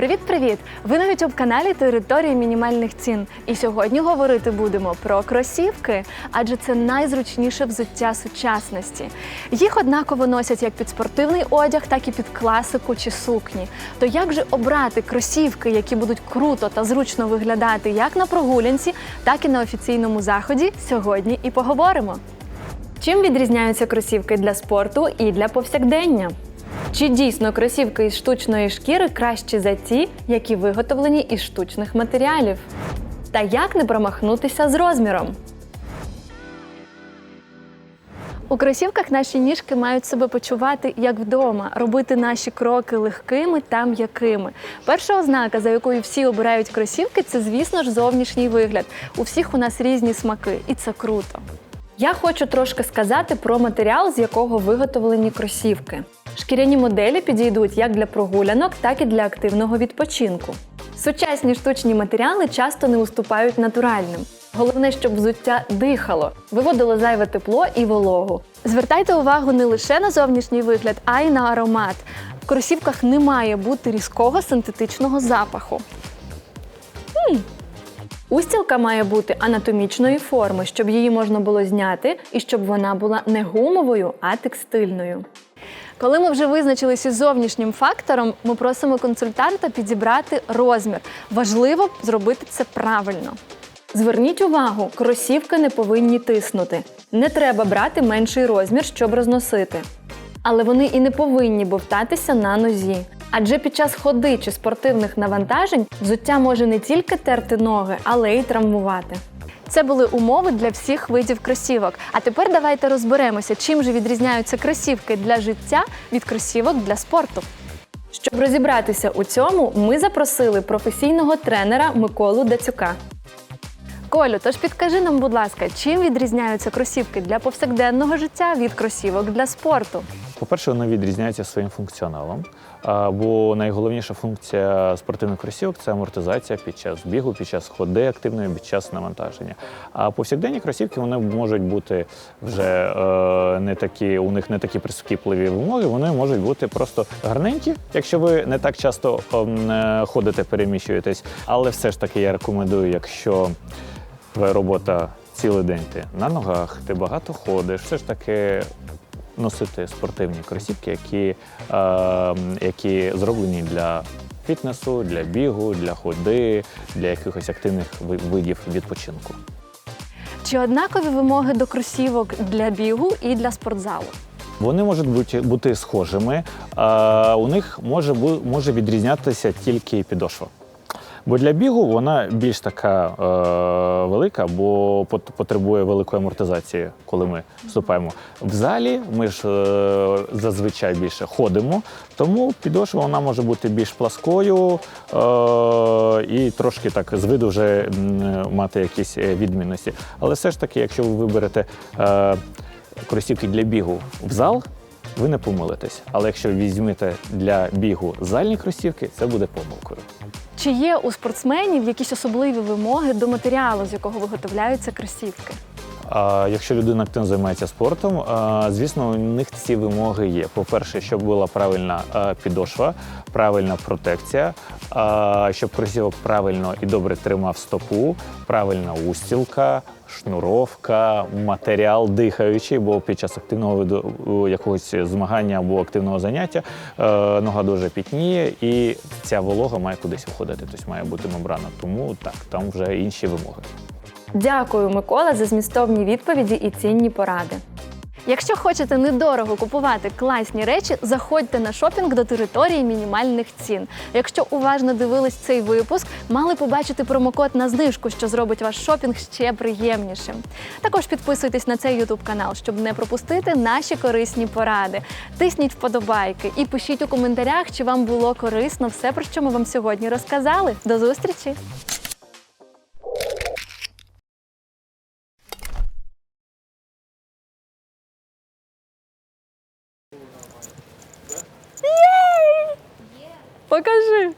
Привіт-привіт! Ви на youtube каналі Території мінімальних цін. І сьогодні говорити будемо про кросівки, адже це найзручніше взуття сучасності. Їх однаково носять як під спортивний одяг, так і під класику чи сукні. То як же обрати кросівки, які будуть круто та зручно виглядати як на прогулянці, так і на офіційному заході? Сьогодні і поговоримо. Чим відрізняються кросівки для спорту і для повсякдення? Чи дійсно кросівки із штучної шкіри кращі за ті, які виготовлені із штучних матеріалів? Та як не промахнутися з розміром? У кросівках наші ніжки мають себе почувати як вдома, робити наші кроки легкими та м'якими. Перша ознака, за якою всі обирають кросівки, це, звісно ж, зовнішній вигляд. У всіх у нас різні смаки, і це круто. Я хочу трошки сказати про матеріал, з якого виготовлені кросівки. Шкіряні моделі підійдуть як для прогулянок, так і для активного відпочинку. Сучасні штучні матеріали часто не уступають натуральним. Головне, щоб взуття дихало, виводило зайве тепло і вологу. Звертайте увагу не лише на зовнішній вигляд, а й на аромат. В кросівках не має бути різкого синтетичного запаху. Устілка має бути анатомічної форми, щоб її можна було зняти і щоб вона була не гумовою, а текстильною. Коли ми вже визначилися із зовнішнім фактором, ми просимо консультанта підібрати розмір. Важливо зробити це правильно. Зверніть увагу, кросівки не повинні тиснути. Не треба брати менший розмір, щоб розносити. Але вони і не повинні бовтатися на нозі. Адже під час ходи чи спортивних навантажень взуття може не тільки терти ноги, але й травмувати. Це були умови для всіх видів кросівок. А тепер давайте розберемося, чим же відрізняються кросівки для життя від кросівок для спорту. Щоб розібратися у цьому, ми запросили професійного тренера Миколу Дацюка. Колю, тож підкажи нам, будь ласка, чим відрізняються кросівки для повсякденного життя від кросівок для спорту? По-перше, вони відрізняються своїм функціоналом, бо найголовніша функція спортивних кросівок це амортизація під час бігу, під час ходи активної, під час навантаження. А повсякденні кросівки вони можуть бути вже е, не такі, у них не такі прискіпливі вимоги, вони можуть бути просто гарненькі, якщо ви не так часто ем, е, ходите, переміщуєтесь. Але все ж таки я рекомендую, якщо твоя робота цілий день ти на ногах, ти багато ходиш, все ж таки носити спортивні кросівки, які, е, які зроблені для фітнесу, для бігу, для ходи, для якихось активних видів відпочинку. Чи однакові вимоги до кросівок для бігу і для спортзалу? Вони можуть бути, бути схожими, а у них може, може відрізнятися тільки підошва. Бо для бігу вона більш така е, велика, бо потребує великої амортизації, коли ми вступаємо. В залі ми ж е, зазвичай більше ходимо, тому підошва вона може бути більш пласкою е, і трошки так з виду вже мати якісь е, відмінності. Але все ж таки, якщо ви виберете кросівки для бігу в зал, ви не помилитесь. Але якщо візьмете для бігу зальні кросівки, це буде помилкою. Чи є у спортсменів якісь особливі вимоги до матеріалу, з якого виготовляються кросівки? А якщо людина активно займається спортом, звісно, у них ці вимоги є. По-перше, щоб була правильна підошва, правильна протекція, щоб кросівок правильно і добре тримав стопу, правильна устілка, шнуровка, матеріал дихаючий, бо під час активного виду якогось змагання або активного заняття е, нога дуже пітніє, і ця волога має кудись виходити, тобто має бути мембрана. Тому так, там вже інші вимоги. Дякую, Микола, за змістовні відповіді і цінні поради. Якщо хочете недорого купувати класні речі, заходьте на шопінг до території мінімальних цін. Якщо уважно дивились цей випуск, мали побачити промокод на знижку, що зробить ваш шопінг ще приємнішим. Також підписуйтесь на цей ютуб канал, щоб не пропустити наші корисні поради. Тисніть вподобайки і пишіть у коментарях, чи вам було корисно все, про що ми вам сьогодні розказали. До зустрічі! Покажи.